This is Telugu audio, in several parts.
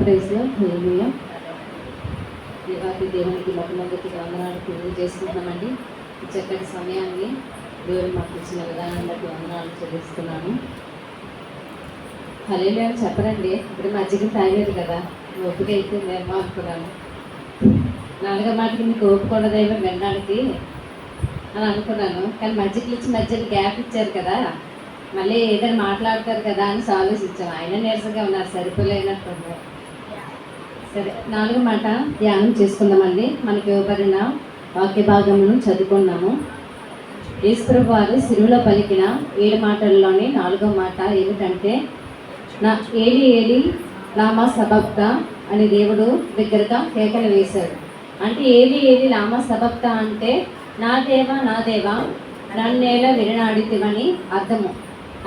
ప్రైజ్లో హల్లెలూయా దేవాది దేవునికి మొట్టమొదటి వందనాలు పూజ ఈ చక్కటి సమయాన్ని దేవుడు మాకు ఇచ్చిన విధానం బట్టి వందనాలు చెల్లిస్తున్నాను హలేలు అని చెప్పరండి. ఇప్పుడు మజ్జిగ తాగేది కదా. ఓపిక అయితే మేము అనుకున్నాను. నాలుగో మాటకి మీకు ఓపిక వినడానికి అని అనుకున్నాను. కానీ మజ్జిగలు ఇచ్చి మధ్యలో గ్యాప్ ఇచ్చారు కదా. మళ్ళీ ఏదైనా మాట్లాడతారు కదా అని ఆలోచించాం ఆయన నీరసంగా ఉన్నారు సరిపోలేనట్టు సరే నాలుగో మాట ధ్యానం చేసుకుందామండి. మనకి ఇవ్వబడిన వాక్య భాగమును చదువుకున్నాము ఈశ్వరు వారు సిరువులో పలికిన ఏడు మాటల్లోని నాలుగో మాట ఏమిటంటే నా ఏలి ఏలి లామా సబక్త అని దేవుడు దగ్గరగా కేకలు వేశాడు. అంటే ఏలి ఏలి లామా సబక్త అంటే నా దేవ నా దేవ నన్నేలా విరనాడితివని అర్థము.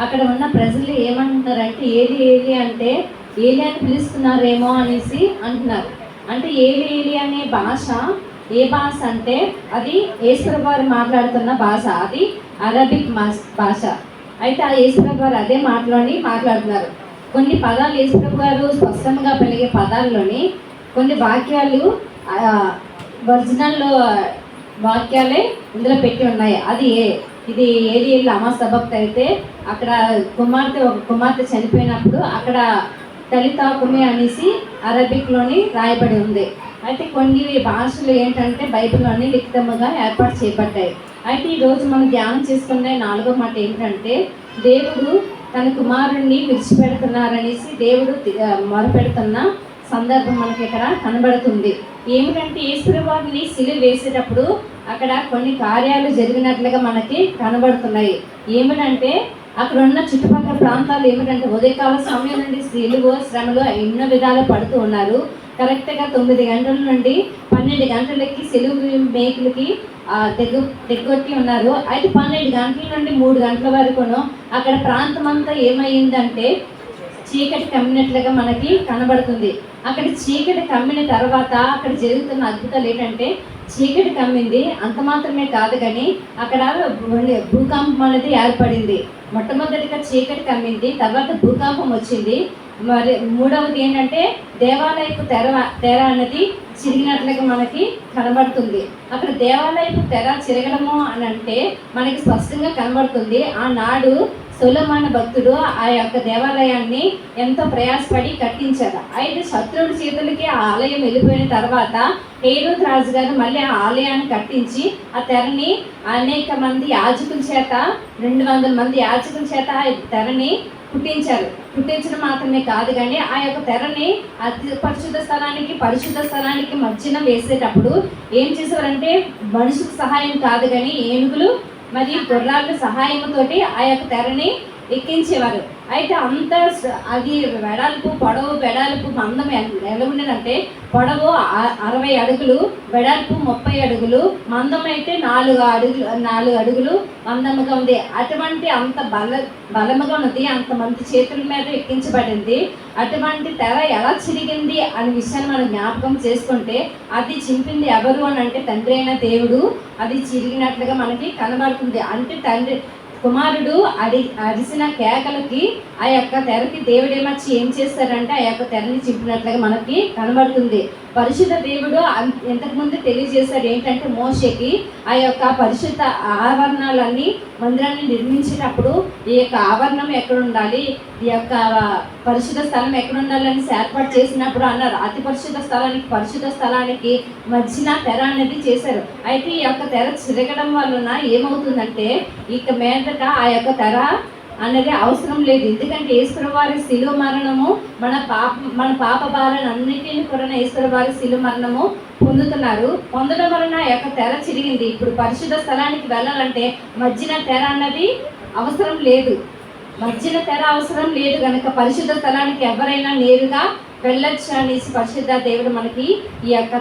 అక్కడ ఉన్న ప్రజలు ఏమంటున్నారంటే ఏది ఏది అంటే ఏలి అని పిలుస్తున్నారేమో అనేసి అంటున్నారు. అంటే ఏలి ఏలి అనే భాష ఏ భాష అంటే అది ఈశ్వర వారు మాట్లాడుతున్న భాష అది అరబిక్ భాష. అయితే ఆ ఈశ్వర గారు అదే మాటలోని మాట్లాడుతున్నారు. కొన్ని పదాలు ఈశ్వర గారు స్పష్టంగా పలిగే పదాల్లోని కొన్ని వాక్యాలు ఒరిజినల్ వాక్యాలే ఇందులో పెట్టి ఉన్నాయి. అది ఏ ఇది ఏది అమా సబక్త అయితే అక్కడ కుమార్తె ఒక కుమార్తె చనిపోయినప్పుడు అక్కడ దళితాకుమే అనేసి అరబిక్లోని రాయబడి ఉంది. అయితే కొన్ని భాషలు ఏంటంటే బైబిల్లోని లిఖితముగా ఏర్పాటు చేపట్టాయి అయితే ఈరోజు మనం ధ్యానం చేసుకున్న నాలుగో మాట ఏంటంటే దేవుడు తన కుమారుణ్ణి విడిచిపెడుతున్నారనేసి దేవుడు మొరపెడుతున్న సందర్భం మనకి ఇక్కడ కనబడుతుంది. ఏమిటంటే ఈశ్వర వారిని సిలువ వేసేటప్పుడు అక్కడ కొన్ని కార్యాలు జరిగినట్లుగా మనకి కనబడుతున్నాయి. ఏమిటంటే అక్కడ ఉన్న చుట్టుపక్కల ప్రాంతాలు ఏమిటంటే ఉదయకాల సమయం నుండి స్త్రీలు శ్రమలు ఎన్నో విధాలు పడుతూ ఉన్నారు. కరెక్ట్గా తొమ్మిది గంటల నుండి పన్నెండు గంటలకి సెలువు మేకులకి ఆ, తెగు తెగొట్టి ఉన్నారు. అయితే పన్నెండు గంటల నుండి మూడు గంటల వరకును అక్కడ ప్రాంతం అంతా ఏమైందంటే చీకటి కమ్మినట్లుగా మనకి కనబడుతుంది. అక్కడ చీకటి కమ్మిన తర్వాత అక్కడ జరుగుతున్న అద్భుతాలు ఏంటంటే చీకటి కమ్మింది అంత మాత్రమే కాదు కానీ అక్కడ భూకంపం అనేది ఏర్పడింది. మొట్టమొదటిగా చీకటి కమ్మింది తర్వాత భూకంపం వచ్చింది. మరి మూడవది ఏంటంటే దేవాలయపు తెర తెర అన్నది చిరిగినట్లుగా మనకి కనబడుతుంది. అక్కడ దేవాలయపు తెర చిరగడము అని అంటే మనకి స్పష్టంగా కనబడుతుంది. ఆనాడు సులమాన భక్తుడు ఆ యొక్క దేవాలయాన్ని ఎంతో ప్రయాసపడి కట్టించారు అయితే శత్రువుడి చేతులకి ఆ ఆలయం వెళ్ళిపోయిన తర్వాత హేరుత్ రాజు గారు మళ్ళీ ఆ ఆలయాన్ని కట్టించి ఆ తెరని అనేక మంది యాజకుల చేత రెండు వందల మంది యాజకుల చేత ఆ తెరని పుట్టించారు పుట్టించడం మాత్రమే కాదు కానీ ఆ యొక్క తెరని అతి పరిశుద్ధ స్థలానికి పరిశుద్ధ స్థలానికి మధ్యన వేసేటప్పుడు ఏం చేసేవారంటే మనుషులకు సహాయం కాదు కానీ ఏనుగులు మరియు గుర్రాల సహాయంతోటి ఆ యొక్క తెరని ఎక్కించేవారు. అయితే అంత స- అది వెడల్పు పొడవు వెడల్పు మందం ఎలా ఉండేదంటే పొడవు అరవై అడుగులు వెడల్పు ముప్పై అడుగులు మందం అయితే నాలుగు అడుగులు నాలుగు అడుగులు మందముగా ఉంది. అటువంటి అంత బల బలముగా ఉన్నది అంతమంది చేతుల మీద ఎక్కించబడింది. అటువంటి తెర ఎలా చిరిగింది అనే విషయాన్ని మనం జ్ఞాపకం చేసుకుంటే అది చింపింది ఎవరు అని అంటే తండ్రి అయిన దేవుడు. అది చిరిగినట్లుగా మనకి కనబడుతుంది. అంటే తండ్రి కుమారుడు అడి అరిసిన కేకలకి ఆ యొక్క తెరకి దేవుడు ఏం చేస్తారంటే ఆ యొక్క తెరని చింపినట్లుగా మనకి కనబడుతుంది. పరిశుద్ధ దేవుడు ఇంతకుముందు తెలియజేశాడు ఏంటంటే మోషకి ఆ యొక్క పరిశుద్ధ ఆవరణాలన్నీ మందిరాన్ని నిర్మించినప్పుడు ఈ యొక్క ఆవరణం ఎక్కడ ఉండాలి ఈ యొక్క పరిశుద్ధ స్థలం ఎక్కడ ఉండాలని ఏర్పాటు చేసినప్పుడు అన్నారు. అతి పరిశుద్ధ స్థలానికి పరిశుద్ధ స్థలానికి మధ్యన తెర అనేది చేశారు. అయితే ఈ యొక్క తెర చిరగడం వలన ఏమవుతుందంటే ఇక మీదట ఆ యొక్క తెర అనేది అవసరం లేదు. ఎందుకంటే ఈశ్వర వారి శిలువ మరణము మన పాప మన పాప బాలను అన్నిటిని కూడా ఈశ్వర వారి శిలువ మరణము పొందుతున్నారు. పొందడం వలన ఆ యొక్క తెర చిరిగింది. ఇప్పుడు పరిశుద్ధ స్థలానికి వెళ్ళాలంటే మధ్యన తెర అన్నది అవసరం లేదు. మధ్యన తెర అవసరం లేదు కనుక పరిశుద్ధ స్థలానికి ఎవరైనా నేరుగా వెళ్ళొచ్చు అనేసి పరిశుద్ధ దేవుడు మనకి ఈ యొక్క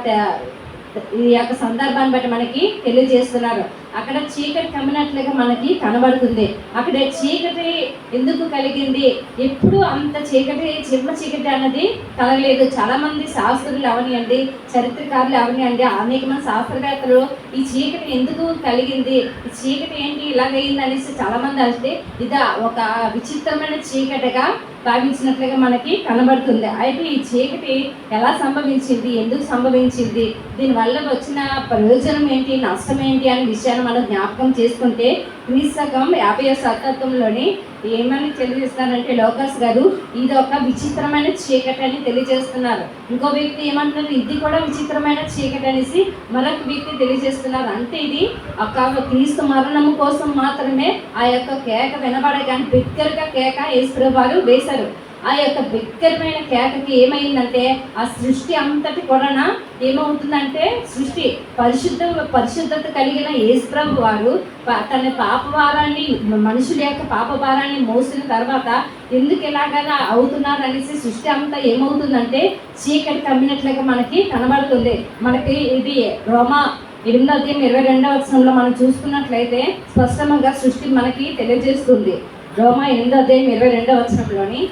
ఈ యొక్క సందర్భాన్ని బట్టి మనకి తెలియజేస్తున్నారు. అక్కడ చీకటి కమ్మినట్లుగా మనకి కనబడుతుంది. అక్కడ చీకటి ఎందుకు కలిగింది? ఎప్పుడు అంత చీకటి చిమ్మ చీకటి అన్నది కలగలేదు. చాలా మంది శాస్త్రులు అవనియండి చరిత్రకారులు అవనియండి అనేక మంది శాస్త్రవేత్తలు ఈ చీకటి ఎందుకు కలిగింది? ఈ చీకటి ఏంటి ఇలాగైంది అనేసి చాలా మంది అంటే ఇది ఒక విచిత్రమైన చీకటిగా భావించినట్లుగా మనకి కనబడుతుంది. అయితే ఈ చీకటి ఎలా సంభవించింది? ఎందుకు సంభవించింది? దీనివల్ల వచ్చిన ప్రయోజనం ఏంటి? నష్టం ఏంటి? అనే విషయాన్ని మనం జ్ఞాపకం చేసుకుంటే క్రీస్తకం యాభై శతాబ్దంలోని ఏమని తెలియజేస్తున్నారంటే లోకస్ గారు ఇది ఒక విచిత్రమైన చీకటి అని తెలియజేస్తున్నారు. ఇంకో వ్యక్తి ఏమంటున్నారు ఇది కూడా విచిత్రమైన చీకటి అనేసి మరొక వ్యక్తి తెలియజేస్తున్నారు. అంటే ఇది ఒక క్రీస్తు మరణం కోసం మాత్రమే ఆ యొక్క కేక వినబడగానే బిగ్గరగా కేక యేసు వారు వేశారు. ఆ యొక్క బిగ్గరమైన కేకకి ఏమైందంటే ఆ సృష్టి అంతటి కూడా ఏమవుతుందంటే సృష్టి పరిశుద్ధ పరిశుద్ధత కలిగిన యేసుప్రభు వారు ప- తన పాపభారాన్ని మనుషుల యొక్క పాపభారాన్ని మోసిన తర్వాత ఎందుకు ఎలాగైనా అవుతున్నారు అనేసి సృష్టి అంతా ఏమవుతుందంటే చీకటి కమ్మినట్లుగా మనకి కనబడుతుంది. మనకి ఇది రోమా ఎనిమిదో అధ్యాయం ఇరవై రెండవ వచనంలో మనం చూసుకున్నట్లయితే స్పష్టంగా సృష్టి మనకి తెలియజేస్తుంది. రోమా ఎనిమిదో అధ్యాయం ఇరవై రెండవ వచనంలోని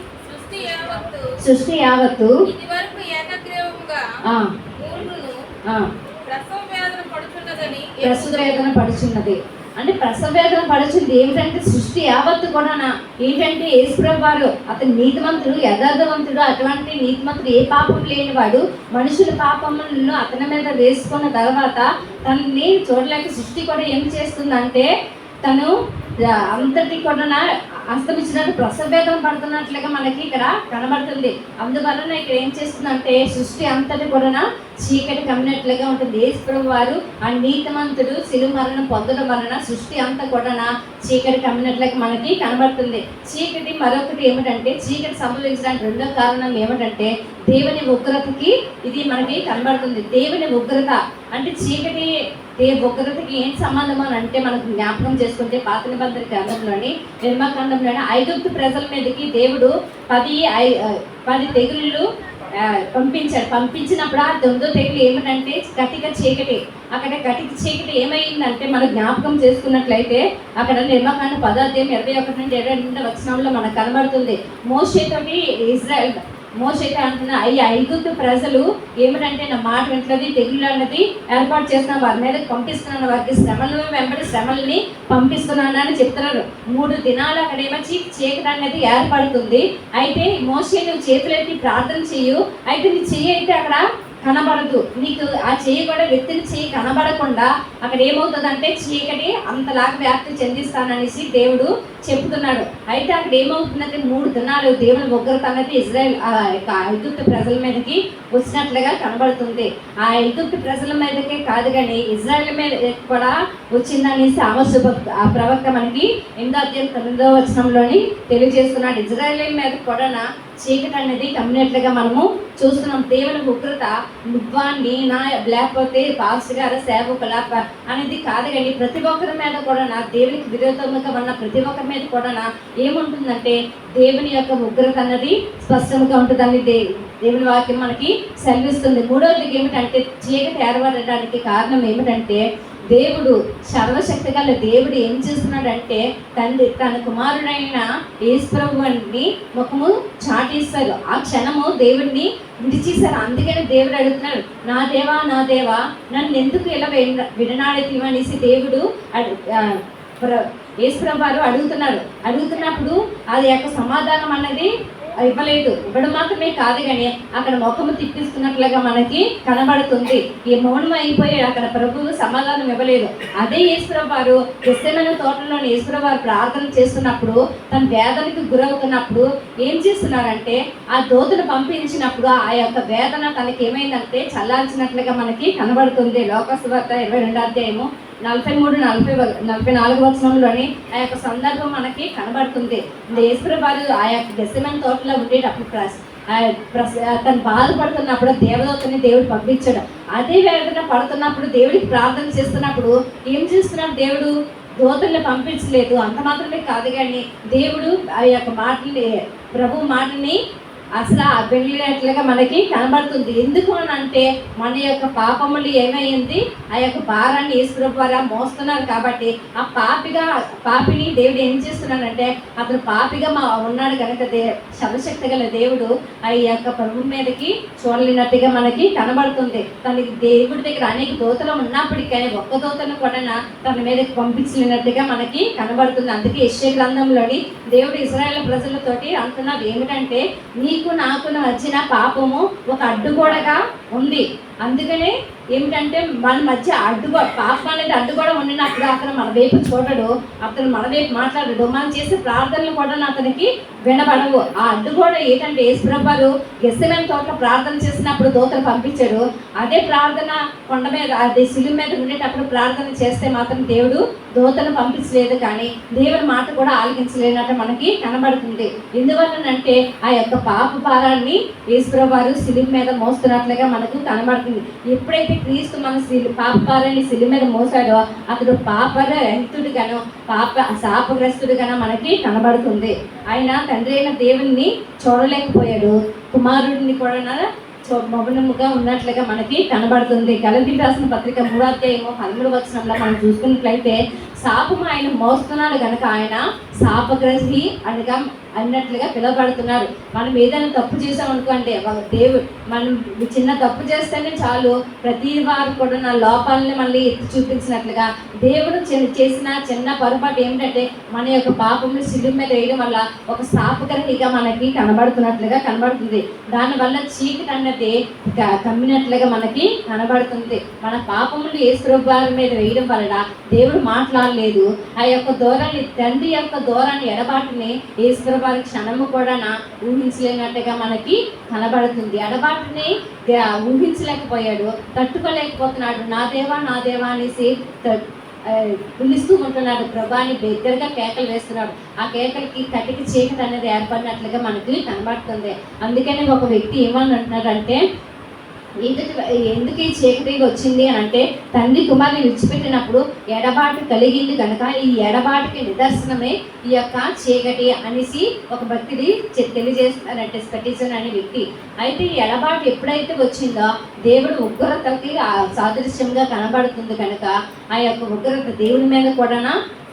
సృష్టి యావత్తు ఇదివరకు ఏకగ్రీవముగా ప్రసవ వేదన పడుతున్నదని ప్రసవ వేదన పడుచున్నది. అంటే ప్రసవ వేదన పడుచుంది ఏమిటంటే సృష్టి యావత్తు కూడా ఏంటంటే యేసుప్రభు వారు అతను నీతిమంతుడు యథార్థవంతుడు అటువంటి నీతిమంతుడు ఏ పాపం లేనివాడు మనుషుల పాపములను అతని మీద వేసుకున్న తర్వాత తనని చూడలేక సృష్టి కూడా ఏం చేస్తుందంటే తను అంతటి కూడా అస్తమించినట్టు ప్రసభేదం పడుతున్నట్లుగా మనకి ఇక్కడ కనబడుతుంది. అందువలన ఇక్కడ ఏం చేస్తుందంటే సృష్టి అంతటి కూడా చీకటి కమ్మినట్లుగా ఉంటుంది. యేసుప్రభు వారు ఆ నీతిమంతుడు సిలు మరణం పొందడం వలన సృష్టి అంతా కూడా చీకటి కమ్మినట్లుగా మనకి కనబడుతుంది. చీకటి మరొకటి ఏమిటంటే చీకటి సంభవించడానికి రెండో కారణం ఏమిటంటే దేవుని ఉగ్రతకి ఇది మనకి కనబడుతుంది. దేవుని ఉగ్రత అంటే చీకటి ఏ ఉగ్రతకి ఏం సంబంధం అని అంటే మనకు జ్ఞాపకం చేసుకుంటే పాత నిబంధన గ్రంథంలోని నిర్మాకాండంలోని ఐగుప్తు ప్రజల మీదకి దేవుడు పది ఐ- పది తెగుళ్ళు పంపించాడు పంపించినప్పుడు ఆ తొమ్మిదో తెగులు ఏమిటంటే కటిక చీకటి. అక్కడ కటిక చీకటి ఏమైందంటే మనం జ్ఞాపకం చేసుకున్నట్లయితే అక్కడ నిర్మకాండ పదార్థం ఇరవై ఒకటి నుండి ఇరవై రెండు వచనంలో మనకు కనబడుతుంది. మోషేతోటి ఇజ్రాయల్ మోసైతే అంటున్న ఈ ఐగుప్తు ప్రజలు ఏమిటంటే నా మాట వింటున్నది తెగులన్నది ఏర్పాటు చేస్తున్నా వారి మీద పంపిస్తున్నాను వారికి శ్రమలు వెంబడి శ్రమల్ని పంపిస్తున్నాను అని చెప్తున్నారు. మూడు దినాలు అక్కడ ఏమొచ్చి చీకటి అనేది ఏర్పడుతుంది. అయితే మోసే నువ్వు చేతులెత్తి ప్రార్థన చేయు అయితే నీ చెయ్యి అయితే అక్కడ కనబడదు. నీకు ఆ చెయ్యి కూడా వ్యక్తిని చెయ్యి కనబడకుండా అక్కడ ఏమవుతుందంటే చీకటి అంతలాగా వ్యాప్తి చెందిస్తాననేసి దేవుడు చెప్తున్నాడు. అయితే అక్కడ ఏమవుతుందంటే మూడు దినాలు దేవుని ఉగ్రత అనేది ఇజ్రాయెల్ ఆ యొక్క ఐగుప్తు ప్రజల మీదకి వచ్చినట్లుగా కనబడుతుంది. ఆ ఐగుప్తు ప్రజల మీదకే కాదు కానీ ఇజ్రాయెల్ మీద కూడా వచ్చిందనేసి ఆమోసు ఆ ప్రవక్త మనకి ఎనిమిదో అధ్యాయం తొమ్మిదో వచనంలోని తెలియజేస్తున్నాడు. ఇజ్రాయెల్ మీద కూడా చీకటి అనేది కమ్మినట్లుగా మనము చూస్తున్నాం. దేవుని ఉగ్రత నువ్వా నేనా లేకపోతే పాస్టర్ గారు సేవకుల అనేది కాదు కానీ ప్రతి ఒక్కరి మీద కూడా నా దేవునికి విరోధముగా ఉన్న ప్రతి ఒక్కరి మీద కూడా ఏముంటుందంటే దేవుని యొక్క ఉగ్రత అన్నది స్పష్టంగా ఉంటుందని దే దేవుని వాక్యం మనకి సెలవిస్తుంది. మూడవది ఏమిటంటే చీకటి ఏర్పడడానికి కారణం ఏమిటంటే దేవుడు సర్వశక్తి గల దేవుడు ఏం చేస్తున్నాడంటే తండ్రి తన కుమారుడైన ఈశ్వరుని ముఖము చాటిస్తారు ఆ క్షణము దేవుడిని విడిచేశారు అందుకని దేవుడు అడుగుతున్నాడు నా దేవా నా దేవా నన్ను ఎందుకు ఇలా విడ విడనాడేది అనేసి దేవుడు అడు ఆ, వారు అడుగుతున్నారు. అడుగుతున్నప్పుడు అది యొక్క సమాధానం అన్నది ఇవ్వలేదు. ఇవ్వడం మాత్రమే కాదు కానీ అక్కడ ముఖము తిప్పిస్తున్నట్లుగా మనకి కనబడుతుంది. ఈ మౌనం అయిపోయి అక్కడ ప్రభువు సమాధానం ఇవ్వలేదు. అదే ఈశ్వరరావు వారు క్రిస్తమైన తోటలోని ఈశ్వర వారు ప్రార్థన చేస్తున్నప్పుడు తన వేదనకి గురవుతున్నప్పుడు ఏం చేస్తున్నారంటే ఆ దోతను పంపించినప్పుడు ఆ యొక్క వేదన తనకి ఏమైందంటే చల్లార్చినట్లుగా మనకి కనబడుతుంది. లోకసువార్త ఇరవై రెండో అధ్యాయము నలభై మూడు నలభై నలభై నాలుగు వచనంలోని ఆ యొక్క సందర్భం మనకి కనబడుతుంది. ఈశ్వర ఆ యొక్క దశమైన తోటలో ఉండేటప్పుడు తను బాధపడుతున్నప్పుడు దేవదూతని దేవుడు పంపించాడు. అదే వేదన పడుతున్నప్పుడు దేవుడికి ప్రార్థన చేస్తున్నప్పుడు ఏం చేస్తున్నాడు దేవుడు? దూతల్ని పంపించలేదు. అంత మాత్రమే కాదు కానీ దేవుడు ఆ యొక్క మాటని ప్రభు మాటని అసలు ఆ వెళ్ళినట్లుగా మనకి కనబడుతుంది. ఎందుకు అని అంటే మన యొక్క పాపములు ఏమైంది? ఆ యొక్క భారాన్ని ఈశ్వరు ద్వారా మోస్తున్నారు కాబట్టి ఆ పాపిగా పాపిని దేవుడు ఏం చేస్తున్నాడంటే అతను పాపిగా మా ఉన్నాడు కనుక దే సర్వశక్తి గల దేవుడు ఆ యొక్క ప్రభు మీదకి చూడలేనట్టుగా మనకి కనబడుతుంది. తనకి దేవుడి దగ్గర అనేక దోతలు ఉన్నప్పటికీ ఒక్క దోతను కూడా తన మీదకి పంపించలేనట్టుగా మనకి కనబడుతుంది. అందుకే యెషయా గ్రంథంలోని దేవుడు ఇస్రాయేల్ ప్రజలతోటి అంటున్నారు ఏమిటంటే నీ నీకు నాకు వచ్చిన పాపము ఒక అడ్డుగోడగా ఉంది. అందుకనే ఏమిటంటే మన మధ్య అడ్డుగో పాపం అనేది అడ్డుగోడ అక్కడ అతను మన వైపు చూడడు అతను మన వైపు మాట్లాడడు. మనం చేసే ప్రార్థనలు కూడా అతనికి వినబడవు. ఆ అడ్డుగోడ ఏంటంటే యేసుప్రభాలు ఎస్ఎల్ఎం తోట ప్రార్థన చేసినప్పుడు దూతలు పంపించాడు అదే ప్రార్థన కొండ మీద అదే శిలువ మీద ఉండేటప్పుడు ప్రార్థన చేస్తే మాత్రం దేవుడు దూతలు పంపించలేదు కానీ దేవుని మాట కూడా ఆలకించలేనట్టు మనకి కనబడుతుంది. ఎందువల్లనంటే ఆ యొక్క పాప భారాన్ని ఈశ్వరవారు శిలువ మీద మోస్తున్నట్లుగా మనకు కనబడుతుంది. ఎప్పుడైతే క్రీస్తు మన శిలు పాపాలని శిలి మీద మోసాడో అతడు పాప రహితుడిగాను పాప శాపగ్రస్తుడిగాను మనకి కనబడుతుంది. ఆయన తండ్రి అయిన దేవుణ్ణి చూడలేకపోయాడు. కుమారుడిని కూడా మౌనముగా ఉన్నట్లుగా మనకి కనబడుతుంది. గలతీ రాసిన పత్రిక మూడో అధ్యాయము పదమూడు వచనంలో మనం చూసుకున్నట్లయితే శాపము ఆయన మోస్తున్నాడు కనుక ఆయన శాపగ్రహి అనగా అన్నట్లుగా పిలువబడుతున్నారు. మనం ఏదైనా తప్పు చేసాం అనుకోండి దేవుడు మనం చిన్న తప్పు చేస్తేనే చాలు. ప్రతి వారు కూడా నా లోపాలని మళ్ళీ ఎత్తి చూపించినట్లుగా దేవుడు చిన్న- చేసిన చిన్న పొరపాటు ఏమిటంటే మన యొక్క పాపంలో సిలువ మీద వేయడం వల్ల ఒక శాపగ్రహిగా మనకి కనబడుతున్నట్లుగా కనబడుతుంది. దానివల్ల చీకటి అన్నది కమ్మినట్లుగా మనకి కనబడుతుంది. మన పాపములు ఏసువారి మీద వేయడం వలన దేవుడు లేదు. ఆ యొక్క దూరాన్ని తండ్రి యొక్క దూరాన్ని ఎడబాటుని ఈశ్వర వారి క్షణము కూడా ఊహించలేనట్టుగా మనకి కనబడుతుంది. ఎడబాటుని ఊహించలేకపోయాడు. తట్టుకోలేకపోతున్నాడు. నా దేవా నా దేవా అనేసి పిలుస్తూ ఉంటున్నాడు ప్రభాని దగ్గరగా కేకలు వేస్తున్నాడు. ఆ కేకలకి కటికి చీకటి అనేది ఏర్పడినట్లుగా మనకి కనబడుతుంది. అందుకని ఒక వ్యక్తి ఏమని అంటున్నాడంటే ఎందుకు ఎందుకు ఈ చీకటి వచ్చింది అని అంటే తండ్రి కుమారుని విడిచిపెట్టినప్పుడు ఎడబాటు కలిగింది కనుక ఈ ఎడబాటుకి నిదర్శనమే ఈ యొక్క చీకటి అనేసి ఒక భక్తిది తెలియజేస్తారంటే తెలియజేస్తున్నారంటే అనే వ్యక్తి. అయితే ఈ ఎడబాటు ఎప్పుడైతే వచ్చిందో దేవుడు ఉగ్రతకి సాదృశ్యంగా కనబడుతుంది కనుక ఆ యొక్క ఉగ్రత దేవుని మీద కూడా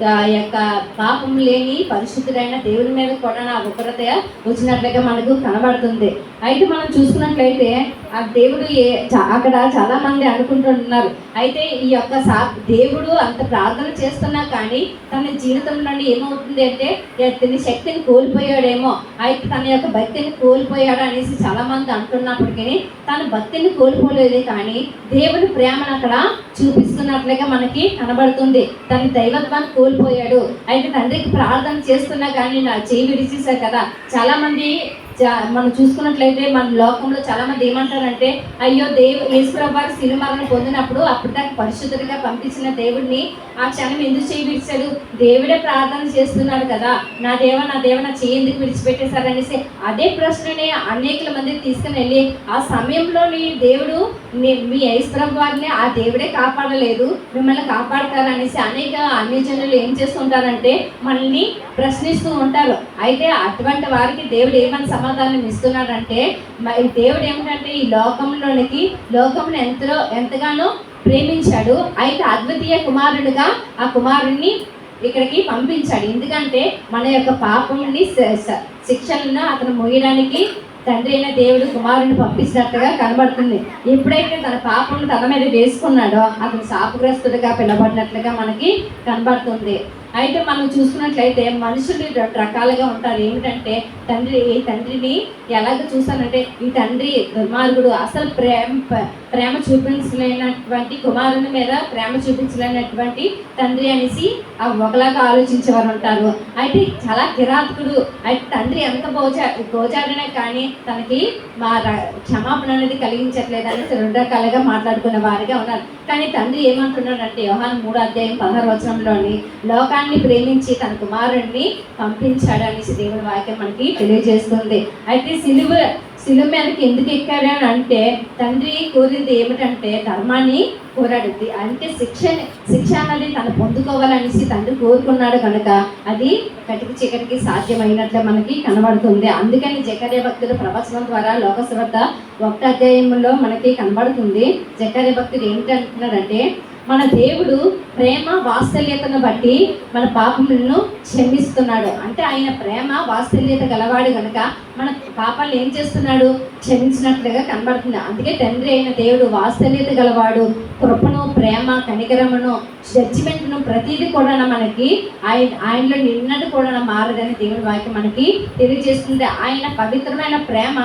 యొక్క పాపం లేని పరిశుద్ధుడైన దేవుని మీద కూడా నా ఉగ్రత వచ్చినట్లుగా మనకు కనబడుతుంది. అయితే మనం చూసుకున్నట్లయితే ఆ దేవుడు ఏ అక్కడ చాలా మంది అనుకుంటున్నారు అయితే ఈ యొక్క సా దేవుడు అంత ప్రార్థన చేస్తున్నా కానీ తన జీవితంలోని ఏమవుతుంది అంటే తన శక్తిని కోల్పోయాడేమో. అయితే తన యొక్క భక్తిని కోల్పోయాడు అనేసి చాలా మంది అంటున్నప్పటికీ తన భక్తిని కోల్పోలేదు కానీ దేవుని ప్రేమను అక్కడ చూపిస్తున్నట్లుగా మనకి కనబడుతుంది. తన దైవత్వాన్ని కోల్పోయాడు. అయితే తండ్రికి ప్రార్థన చేస్తున్నా కానీ నా చేయి విడిచేశారు కదా. చాలా మంది మనం చూసుకున్నట్లయితే మన లోకంలో చాలా మంది ఏమంటారంటే అయ్యో దేవు ఈశ్వరవారు సినిమాలను పొందినప్పుడు అప్పుడు పరిశుద్ధంగా పంపించిన దేవుడిని ఆ క్షణం ఎందుకు చేయి విడిచాడు? దేవుడే ప్రార్థన చేస్తున్నాడు కదా. నా దేవ నా దేవ నా చేయి ఎందుకు విడిచిపెట్టేశారు? అనేసి అదే ప్రశ్నని అనేకల మంది తీసుకుని వెళ్ళి ఆ సమయంలోని దేవుడు మీ ఐశ్వరం వారిని ఆ దేవుడే కాపాడలేదు. మిమ్మల్ని కాపాడతారు అనేసి అనేక అన్ని జనులు ఏం చేస్తుంటారంటే మనల్ని ప్రశ్నిస్తూ ఉంటారు. అయితే అటువంటి వారికి దేవుడు ఏమని సమాధానం ఇస్తున్నాడంటే మరి దేవుడు ఏమిటంటే ఈ లోకంలోనికి లోకంలో ఎంతలో ఎంతగానో ప్రేమించాడు. అయితే అద్వితీయ కుమారుడుగా ఆ కుమారుడిని ఇక్కడికి పంపించాడు. ఎందుకంటే మన యొక్క పాపంని శ- శిక్షలను అతను మోయడానికి తండ్రి అయిన దేవుడు కుమారుని పంపించినట్టుగా కనబడుతుంది. ఎప్పుడైతే తన పాపం తన మీద వేసుకున్నాడో అతను శాపగ్రస్తుడిగా పిలబడినట్లుగా మనకి కనబడుతుంది. అయితే మనం చూసుకున్నట్లయితే మనుషులు రకాలుగా ఉంటారు. ఏమిటంటే తండ్రి ఈ తండ్రిని ఎలాగ చూసానంటే ఈ తండ్రి దుర్మార్గుడు అసలు ప్రేమ ప్రేమ చూపించలేనటువంటి కుమారుని మీద ప్రేమ చూపించలేనటువంటి తండ్రి అనేసి ఆ ఒకలాగా ఆలోచించేవారు ఉంటారు. అయితే చాలా కిరాతకుడు అయితే తండ్రి ఎంత గోచా గోచాడనే కానీ తనకి మా క్షమాపణ అనేది కలిగించట్లేదు అనేసి రెండు రకాలుగా మాట్లాడుకునే వారిగా ఉన్నారు. కానీ తండ్రి ఏమంటున్నాడంటే యోహాన్ మూడో అధ్యాయం పదహారు వచనంలోని లోకాన్ని ప్రేమించి తన కుమారుణ్ణి పంపించాడు అనేసి దేవుడి వాక్యం మనకి తెలియజేస్తుంది. అయితే సిలువ శిలువ మీదకి ఎందుకు ఎక్కాడు అని అంటే తండ్రి కోరింది ఏమిటంటే ధర్మాన్ని కోరాడు అంటే శిక్ష శిక్ష అనేది తను పొందుకోవాలనేసి తండ్రి కోరుకున్నాడు కనుక అది కటికి చీకటికి సాధ్యమైనట్లు మనకి కనబడుతుంది. అందుకని జకర్య భక్తుడు ప్రవచనం ద్వారా లోకసభ ఒకట అధ్యాయంలో మనకి కనబడుతుంది. జకర్య భక్తుడు ఏమిటంటున్నాడంటే మన దేవుడు ప్రేమ వాత్సల్యతను బట్టి మన పాపములను క్షమిస్తున్నాడు. అంటే ఆయన ప్రేమ వాత్సల్యత గలవాడు కనుక మన పాపాలు ఏం చేస్తున్నాడు? క్షమించినట్లుగా కనబడుతుంది అందుకే తండ్రి అయిన దేవుడు వాత్సల్యత గలవాడు కృపను ప్రేమ కనికరమును జడ్జిమెంట్ను ప్రతిదీ కూడా మనకి ఆయన ఆయనలో నిన్నది కూడా మారదని దేవుడి వాక్యం మనకి తెలియజేస్తుంది. ఆయన పవిత్రమైన ప్రేమ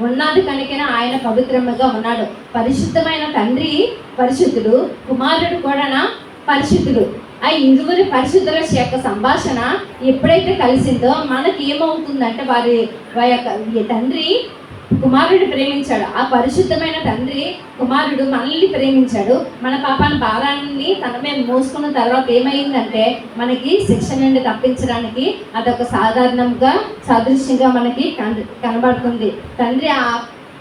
ఉన్నది కనుకనే ఆయన పవిత్రముగా ఉన్నాడు. పరిశుద్ధమైన తండ్రి పరిశుద్ధుడు కుమారుడు కూడా పరిశుద్ధుడు. ఆ ఇరువురి పరిశుద్ధుల యొక్క సంభాషణ ఎప్పుడైతే కలిసిందో మనకి ఏమవుతుందంటే వారి వారి యొక్క తండ్రి కుమారుడు ప్రేమించాడు. ఆ పరిశుద్ధమైన తండ్రి కుమారుడు మనల్ని ప్రేమించాడు. మన పాపాన్ని భారాన్ని తన మీద మోసుకున్న తర్వాత ఏమైందంటే మనకి శిక్ష నుండి తప్పించడానికి అదొక సాధారణంగా సాదృశ్యంగా మనకి కన్ కనబడుతుంది. తండ్రి ఆ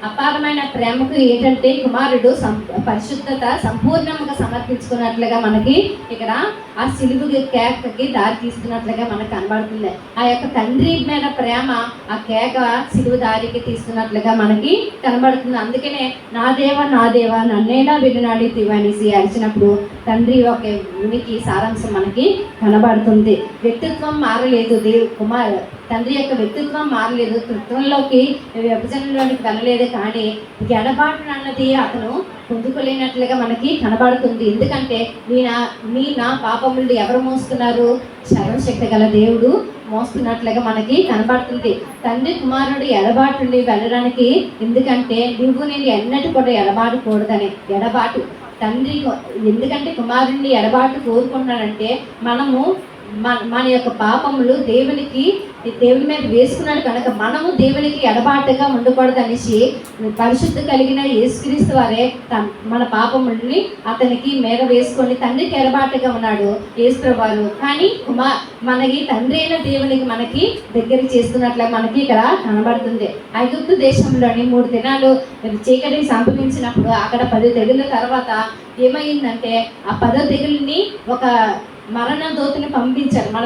అపారమైన ప్రేమకు ఏంటంటే కుమారుడు సం పరిశుద్ధత సంపూర్ణంగా సమర్పించుకున్నట్లుగా మనకి ఇక్కడ ఆ సిలుగు కేకకి దారి తీస్తున్నట్లుగా మనకు కనబడుతుంది. ఆ యొక్క తండ్రి మీద ప్రేమ ఆ కేక సిలువు దారికి తీస్తున్నట్లుగా మనకి కనబడుతుంది. అందుకనే నా దేవ నా దేవ నన్నేలా విడునాడి అనేసి అరిచినప్పుడు తండ్రి ఒక ఉనికి సారాంశం మనకి కనబడుతుంది. వ్యక్తిత్వం మారలేదు. దేవు కుమార్ తండ్రి యొక్క వ్యక్తిత్వం మారలేదు. కృత్వంలోకి విభజనలోనికి వెళ్ళలేదు కానీ ఎడబాటు అన్నది అతను పొందుకోలేనట్లుగా మనకి కనబడుతుంది. ఎందుకంటే నీ నా నీ నా పాపములు ఎవరు మోస్తున్నారు? సర్వశక్తి గల దేవుడు మోస్తున్నట్లుగా మనకి కనబడుతుంది. తండ్రి కుమారుడు ఎడబాటు వెళ్ళడానికి ఎందుకంటే నువ్వు నేను ఎన్నటి కూడా ఎడబాటుకూడదని. ఎడబాటు. తండ్రి ఎందుకంటే కుమారుడిని ఎడబాటు కోరుకున్నాడంటే మనము మన మన యొక్క పాపములు దేవునికి దేవుని మీద వేసుకున్నాడు కనుక మనము దేవునికి ఎడబాటుగా ఉండకూడదు అనేసి పరిశుద్ధి కలిగిన యేసుక్రీస్తు వారే మన పాపముల్ని అతనికి మీద వేసుకొని తండ్రికి ఎడబాటుగా ఉన్నాడు యేసు వారు కానీ మా మనకి తండ్రి అయిన దేవునికి మనకి దగ్గర చేస్తున్నట్లే మనకి ఇక్కడ కనబడుతుంది. ఐగుప్తు దేశంలోని మూడు దినాలు చీకటిని సంభవించినప్పుడు అక్కడ పది తెగుల తర్వాత ఏమైందంటే ఆ పదో తెగుల్ని ఒక మరణ దోతిని పంపించారు. మన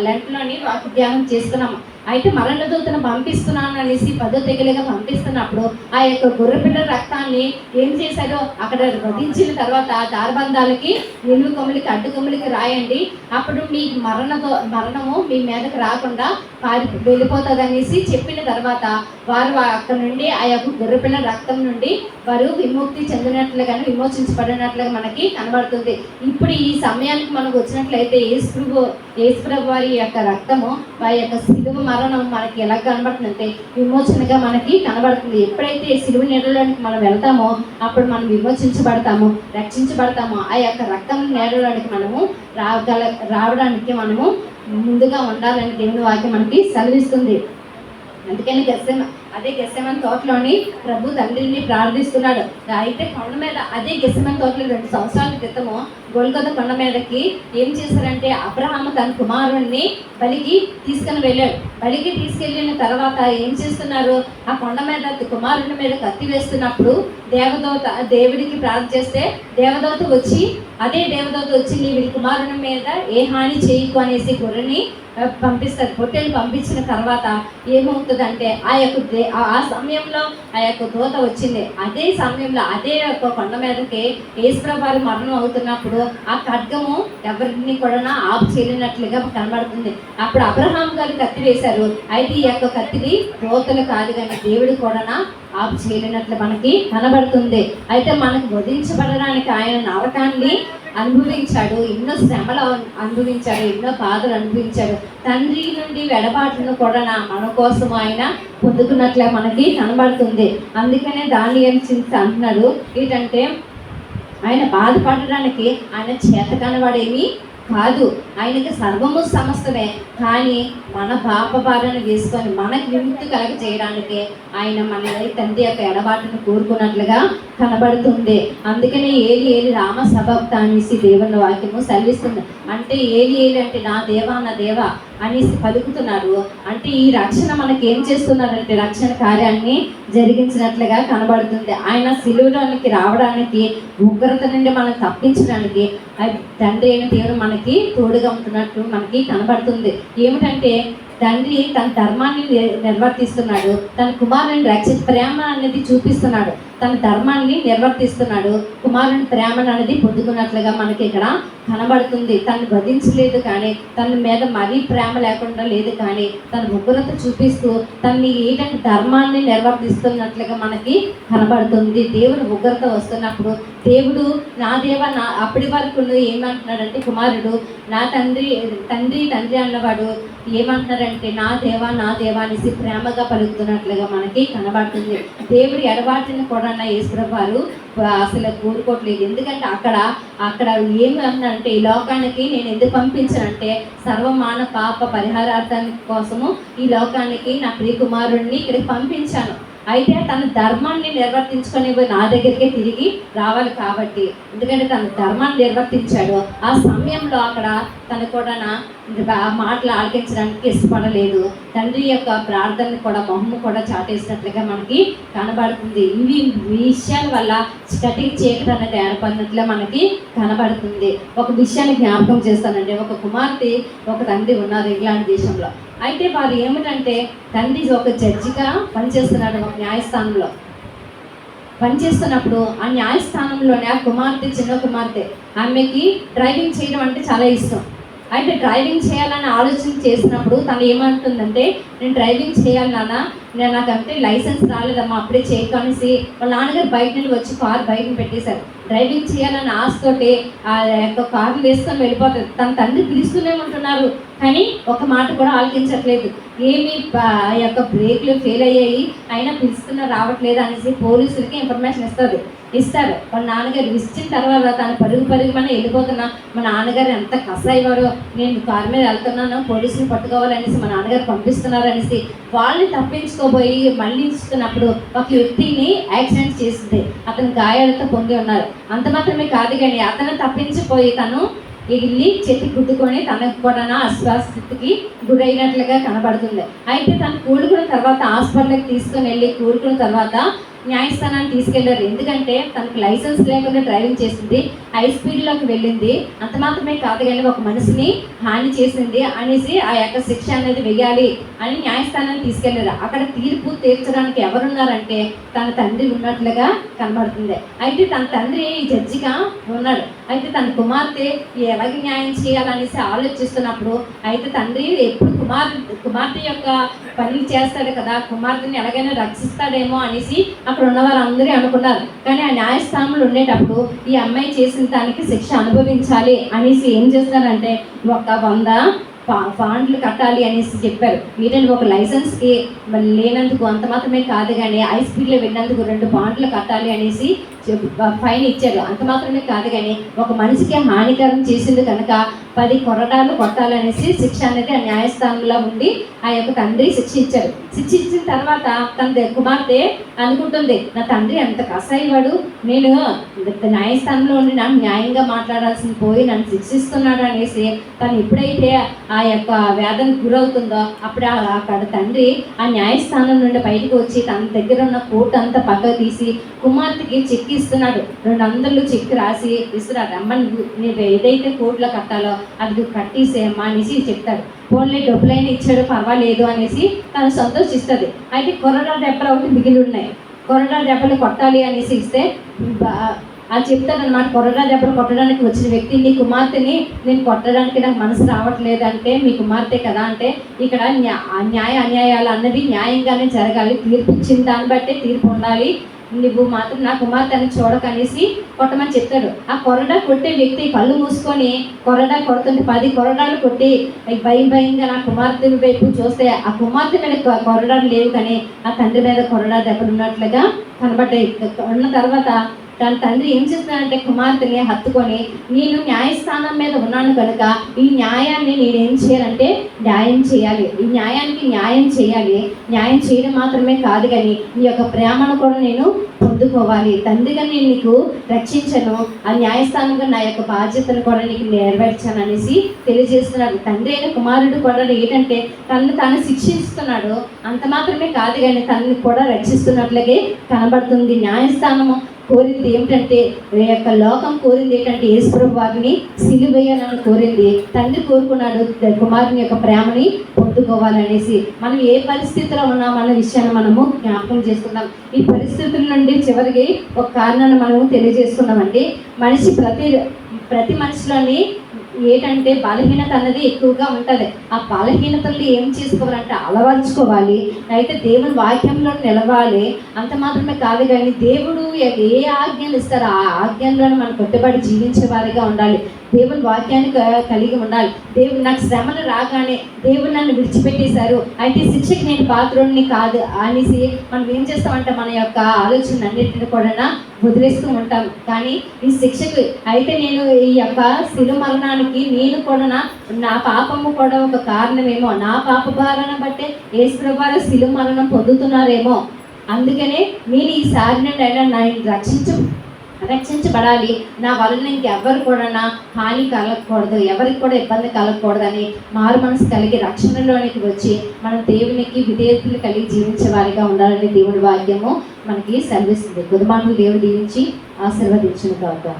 లెంట్లోని వాకి ధ్యానం చేస్తున్నాము అయితే మరణ దూతను పంపిస్తున్నాను అనేసి పదో తెగులుగా పంపిస్తున్నప్పుడు ఆ యొక్క గొర్రెపిల్ల రక్తాన్ని ఏం చేశారో అక్కడ వధించిన తర్వాత దారబంధాలకి నిలువు కొమ్ములకి అడ్డు కొమ్ములకి రాయండి. అప్పుడు మీ మరణ మరణము మీ మీదకి రాకుండా పారి వెళ్ళిపోతుంది అనేసి చెప్పిన తర్వాత వారు అక్కడ నుండి ఆ యొక్క గొర్రెపిల్ల రక్తం నుండి వారు విముక్తి చెందినట్లుగానే విమోచించబడినట్లుగా మనకి కనబడుతుంది. ఇప్పుడు ఈ సమయానికి మనకు వచ్చినట్లయితే యేసుప్రభు యేసుప్రభు వారి యొక్క రక్తము వారి యొక్క శిలువ మరణం మనకి ఎలా కనబడుతుందంటే విమోచనగా మనకి కనబడుతుంది. ఎప్పుడైతే సిలువ నీడలోనికి మనం వెళ్తామో అప్పుడు మనం విమోచించబడతాము రక్షించబడతాము. ఆ యొక్క రక్తం నీడలోనికి మనము రాగల రావడానికి మనము ముందుగా ఉండాలని దేవుని వాక్యం మనకి సెలవిస్తుంది. అందుకని గెస్సెమ అదే గెస్సెమన్ తోటలోని ప్రభు తండ్రిని ప్రార్థిస్తున్నాడు. అయితే కొండ మీద అదే గెస్సెమన్ తోటలో రెండు సంవత్సరాల క్రితము గోల్కొండ కొండ మీదకి ఏం చేశారంటే అబ్రహాము తన కుమారుణ్ణి బలికి తీసుకుని వెళ్ళాడు. బలికి తీసుకెళ్ళిన తర్వాత ఏం చేస్తున్నారు? ఆ కొండ మీద కుమారుని మీద కత్తి వేస్తున్నప్పుడు దేవదూత దేవుడికి ప్రార్థన చేస్తే దేవదూత వచ్చి అదే దేవదూత వచ్చి నీ వీడి కుమారుని మీద ఏ హాని చేయకు అనేసి గొర్రెని పంపిస్తారు. పొట్టెలు పంపించిన తర్వాత ఏమవుతుందంటే ఆ యొక్క దే- ఆ ఆ సమయంలో ఆ యొక్క దూత వచ్చింది. అదే సమయంలో అదే యొక్క కొండ మీదకి ఏసుప్రభారు మరణం అవుతున్నప్పుడు ఆ ఖడ్గము ఎవరిని కూడా ఆపు చేయలేనట్లుగా కనబడుతుంది. అప్పుడు అబ్రహాం గారు కత్తి వేశారు. అయితే ఈ యొక్క కత్తిని దోతలు కాదు కానీ దేవుడు కూడా ఆపు చేయలేనట్లు మనకి కనబడుతుంది. అయితే మనకు వధించబడడానికి ఆయన నరకాన్ని అనుభవించాడు. ఎన్నో శ్రమలు అనుభవించాడు. ఎన్నో బాధలు అనుభవించాడు. తండ్రి నుండి వెడబాటును కూడా నా మన కోసం ఆయన పొందుకున్నట్లే మనకి కనబడుతుంది. అందుకనే దాన్ని చింత అంటున్నాడు. ఏంటంటే ఆయన బాధపడడానికి ఆయన చేత కనబడేమి కాదు. ఆయనకి సర్వము సమస్తమే. కానీ మన పాప భార్యను వేసుకొని మనకు విముక్తి కలగ చేయడానికి ఆయన మన తండ్రి యొక్క ఎడబాటును కోరుకున్నట్లుగా కనబడుతుంది. అందుకనే ఏలి ఏలి రామ సభక్త అనేసి దేవుని వాక్యము సెలవిస్తుంది. అంటే ఏలి ఏలి అంటే నా దేవా నా దేవా అనేసి పలుకుతున్నారు అంటే ఈ రక్షణ మనకి ఏం చేస్తున్నారంటే రక్షణ కార్యాన్ని జరిగించినట్లుగా కనబడుతుంది. ఆయన సిలువడానికి రావడానికి ఉగ్రత నుండి మనం తప్పించడానికి తండ్రి అయిన దేవుడు మనకి తోడుగా ఉంటున్నట్టు మనకి కనబడుతుంది. ఏమిటంటే తండ్రి తన ధర్మాన్ని నిర్వర్తిస్తున్నాడు. తన కుమారుని రక్షి ప్రేమ అనేది చూపిస్తున్నాడు. తన ధర్మాన్ని నిర్వర్తిస్తున్నాడు. కుమారుని ప్రేమ అనేది పొందుకున్నట్లుగా మనకి ఇక్కడ కనబడుతుంది. తను వధించలేదు కానీ తన మీద మరీ ప్రేమ లేకుండా లేదు కానీ తన ఉగ్రత చూపిస్తూ తన్ని ఏంటంటే ధర్మాన్ని నిర్వర్తిస్తున్నట్లుగా మనకి కనబడుతుంది. దేవుడు ఉగ్రత వస్తున్నప్పుడు దేవుడు నా దేవ నా అప్పటి వరకు ఏమంటున్నాడంటే కుమారుడు నా తండ్రి తండ్రి తండ్రి అన్నవాడు ఏమంటున్నారంటే నా దేవా నా దేవ అనేసి ప్రేమగా పలుకుతున్నట్లుగా మనకి కనబడుతుంది. దేవుడి ఎడబాటుని కూడా అన్న యేసుప్రభాలు అసలు కోరుకోవట్లేదు. ఎందుకంటే అక్కడ అక్కడ ఏమి అంటే ఈ లోకానికి నేను ఎందుకు పంపించానంటే సర్వమాన పాప పరిహారార్థానికి కోసము ఈ లోకానికి నా ప్రియ కుమారుణ్ణి ఇక్కడికి పంపించాను. అయితే తన ధర్మాన్ని నిర్వర్తించుకొని నా దగ్గరికి తిరిగి రావాలి కాబట్టి. ఎందుకంటే తన ధర్మాన్ని నిర్వర్తించాడు. ఆ సమయంలో అక్కడ తను కూడా నా మాటలు ఆలకించడానికి ఇష్టపడలేదు. తండ్రి యొక్క ప్రార్థనని కూడా మొహము కూడా చాటేసినట్లుగా మనకి కనబడుతుంది. ఇవి విషయాల వల్ల స్టడీ చేయటం అనేది ఏర్పడినట్లే మనకి కనబడుతుంది. ఒక విషయాన్ని జ్ఞాపకం చేస్తానండి. ఒక కుమార్తె ఒక తండ్రి ఉన్నారు ఇంగ్లాండ్ దేశంలో. అయితే వారు ఏమిటంటే తండ్రి ఒక జడ్జిగా పనిచేస్తున్నాడు ఒక న్యాయస్థానంలో. పనిచేస్తున్నప్పుడు ఆ న్యాయస్థానంలోనే ఆ కుమార్తె చిన్న కుమార్తె ఆమెకి డ్రైవింగ్ చేయడం అంటే చాలా ఇష్టం. అయితే డ్రైవింగ్ చేయాలని ఆలోచన చేసినప్పుడు తను ఏమంటుందంటే నేను డ్రైవింగ్ చేయాలి నాన్న నేను నాకంటే లైసెన్స్ రాలేదమ్మా అప్పుడే చేయకనేసి వాళ్ళ నాన్నగారు బయట నుండి వచ్చి కార్ బయట పెట్టేశారు. డ్రైవింగ్ చేయాలని ఆశతోటి ఆ యొక్క కారు వేసుకొని వెళ్ళిపోతుంది తన తండ్రి పిలుస్తూనే ఉంటున్నారు కానీ ఒక మాట కూడా ఆలకించట్లేదు. ఏమి ఆ యొక్క బ్రేక్లు ఫెయిల్ అయ్యాయి అయినా పిలుస్తున్నా రావట్లేదు అనేసి పోలీసులకి ఇన్ఫర్మేషన్ ఇస్తుంది ఇస్తారు. వాళ్ళ నాన్నగారు ఇచ్చిన తర్వాత తను పరుగు పరుగుమని వెళ్ళిపోతున్నా మా నాన్నగారు ఎంత కసాయివారో నేను కారు మీద వెళ్తున్నాను పోలీసులు పట్టుకోవాలనేసి మా నాన్నగారు పంపిస్తున్నారు అనేసి వాళ్ళని తప్పించుకో మళ్ళీ ఇస్తున్నప్పుడు ఒక వ్యక్తిని యాక్సిడెంట్ చేసింది. అతను గాయాలతో పొంది ఉన్నారు. అంత మాత్రమే కాదు కానీ అతను తప్పించిపోయి తను ఎగిలి చెట్టు గుద్దుకొని తనకు కూడా అస్వస్థితికి గురైనట్లుగా కనబడుతుంది. అయితే తను కూడుకున్న తర్వాత హాస్పిటల్కి తీసుకుని వెళ్ళి కూడుకున్న తర్వాత న్యాయస్థానాన్ని తీసుకెళ్ళారు. ఎందుకంటే తనకు లైసెన్స్ లేకుండా డ్రైవింగ్ చేసింది హై స్పీడ్లోకి వెళ్ళింది. అంత మాత్రమే కాదు కానీ ఒక మనిషిని హాని చేసింది అనేసి ఆ యొక్క శిక్ష అనేది వెయ్యాలి అని న్యాయస్థానాన్ని తీసుకెళ్ళారు. అక్కడ తీర్పు తీర్చడానికి ఎవరున్నారంటే తన తండ్రి ఉన్నట్లుగా కనబడుతుంది. అయితే తన తండ్రి జడ్జిగా ఉన్నాడు అయితే తన కుమార్తె ఎలాగ న్యాయం చేయాలనేసి ఆలోచిస్తున్నప్పుడు అయితే తండ్రి ఎప్పుడు కుమార్ కుమార్తె యొక్క పనులు చేస్తాడు కదా కుమార్తెని ఎలాగైనా రక్షిస్తాడేమో అనేసి అక్కడ ఉన్న వారందరూ అనుకున్నారు. కానీ ఆ న్యాయస్థానంలో ఉండేటప్పుడు ఈ అమ్మాయి చేసిన దానికి శిక్ష అనుభవించాలి అనేసి ఏం చేస్తారంటే ఒక వంద ఫాండ్లు కట్టాలి అనేసి చెప్పారు. మీరంటే ఒక లైసెన్స్కి లేనందుకు అంత మాత్రమే కాదు కానీ హై స్పీడ్లో వెళ్ళినందుకు రెండు బాండ్లు కట్టాలి అనేసి ఫైన్ ఇచ్చారు. అంత మాత్రమే కాదు కానీ ఒక మనిషికి హానికరం చేసింది కనుక పది కొరడాలు కొట్టాలనేసి శిక్ష అనేది ఆ న్యాయస్థానంలో ఉండి ఆ యొక్క తండ్రి శిక్ష ఇచ్చారు. శిక్ష ఇచ్చిన తర్వాత తన కుమార్తె అనుకుంటుంది నా తండ్రి ఎంత కసాయివాడు. నేను న్యాయస్థానంలో ఉండి నాకు న్యాయంగా మాట్లాడాల్సింది పోయి నన్ను శిక్షిస్తున్నాడు అనేసి తను ఎప్పుడైతే ఆ యొక్క వేదనకు గురవుతుందో అప్పుడు అక్కడ తండ్రి ఆ న్యాయస్థానం నుండి బయటకు వచ్చి తన దగ్గర ఉన్న కోట్ అంతా పక్కకు తీసి కుమార్తెకి చెక్ ఇస్తున్నాడు. రెండు వందలు చెక్కి రాసి ఇస్తున్నాడు అమ్మ నువ్వు ఏదైతే కోర్టులో కట్టాలో అది కట్టేసేమ్మా కట్టేసేయమ్మా అనేసి చెప్తాడు. ఫోన్లే డబ్బులైనా ఇచ్చాడు పర్వాలేదు అనేసి తను సంతోషిస్తుంది. అయితే కొరడా దెబ్బలు ఒకటి మిగిలి ఉన్నాయి. కొరడా దెబ్బలు కొట్టాలి అనేసి ఇస్తే బా- అది చెప్తాడు అనమాట కొరడా దెబ్బలు కొట్టడానికి వచ్చిన వ్యక్తి నీ కుమార్తెని నేను కొట్టడానికి నాకు మనసు రావట్లేదు అంటే మీ కుమార్తె కదా అంటే ఇక్కడ న్యాయ అన్యాయాలు అన్నది న్యాయంగానే జరగాలి. తీర్పు ఇచ్చిన దాన్ని బట్టే తీర్పు ఉండాలి. నువ్వు మాత్రం నా కుమార్తెని చూడకనేసి కొట్టమని చెప్తాడు ఆ కొరడా కొట్టే వ్యక్తి కళ్ళు మూసుకొని కొరడా కొడుతుంటే పది కొరడాలు కొట్టి భయం భయంగా నా కుమార్తె వైపు చూస్తే ఆ కుమార్తె మీద కొరడాలు లేవు కానీ ఆ తండ్రి మీద కొరడా దెబ్బలు ఉన్నట్లుగా కనబడ్డాయి. ఉన్న తర్వాత తన తండ్రి ఏం చేస్తున్నాడంటే కుమార్తెని హత్తుకొని నేను న్యాయస్థానం మీద ఉన్నాను కనుక ఈ న్యాయాన్ని నేను ఏం చేయాలంటే న్యాయం చేయాలి. ఈ న్యాయానికి న్యాయం చేయాలి. న్యాయం చేయడం మాత్రమే కాదు కానీ నీ యొక్క ప్రేమను కూడా నేను పొందుకోవాలి. తండ్రిగా నేను నీకు రక్షించను. ఆ న్యాయస్థానంగా నా యొక్క బాధ్యతను కూడా నీకు నెరవేర్చాను అనేసి తెలియజేస్తున్నాడు. తండ్రి అయిన కుమారుడు కూడా ఏంటంటే తనను తాను శిక్షిస్తున్నాడు. అంత మాత్రమే కాదు కానీ తనని కూడా రక్షిస్తున్నట్లుగే కనబడుతుంది. న్యాయస్థానము కోరింది ఏమిటంటే ఈ యొక్క లోకం కోరింది ఏంటంటే యేసుప్రభు వారిని సిలువేయాలని కోరింది. తండ్రి కోరుకున్నాడు కుమారుని యొక్క ప్రేమని పొందుకోవాలనేసి. మనం ఏ పరిస్థితిలో ఉన్నామన్న విషయాన్ని మనము జ్ఞాపకం చేసుకుందాం. ఈ పరిస్థితుల నుండి చివరికి ఒక కారణాన్ని మనము తెలియజేసుకున్నామండి మనిషి ప్రతి ప్రతి మనిషిలోని ఏంటంటే బలహీనత అన్నది ఎక్కువగా ఉంటుంది. ఆ బలహీనతల్ని ఏం చేసుకోవాలంటే అలవర్చుకోవాలి. అయితే దేవుని వాక్యంలో నిలవాలి. అంత మాత్రమే కాదు కానీ దేవుడు ఏ- ఆజ్ఞలు ఇస్తారో ఆ ఆజ్ఞలను మనం కట్టుబడి జీవించే వారిగా ఉండాలి. దేవుని వాక్యాన్ని క- కలిగి ఉండాలి. దేవుడు నాకు శ్రమలు రాగానే దేవుడు నన్ను విడిచిపెట్టేశారు. అయితే శిక్షకి నేను పాత్రుడిని కాదు అనేసి మనం ఏం చేస్తామంటే మన యొక్క ఆలోచన అన్నింటిని కూడా వదిలేస్తూ ఉంటాం. కానీ ఈ శిక్షకు అయితే నేను ఈ యొక్క శిలు మరణానికి నేను కూడా నా పాపము కూడా ఒక కారణమేమో. నా పాప భారణ బట్టే యేసుప్రభారు శిలు మరణం పొందుతున్నారేమో. అందుకనే నేను ఈసారి నుండి అయినా నేను రక్షించు రక్షించబడాలి. నా వలన ఇంకెవ్వరు కూడా నా హాని కలగకూడదు ఎవరికి కూడా ఇబ్బంది కలగకూడదని మారు మనసు కలిగి రక్షణలోనికి వచ్చి మనం దేవునికి విధేయతలు కలిగి జీవించే వారిగా ఉండాలని దేవుడి వాక్యము మనకి సెలవిస్తుంది. గురుమాటలు దేవుడు దీవించి ఆశీర్వదించిన కాక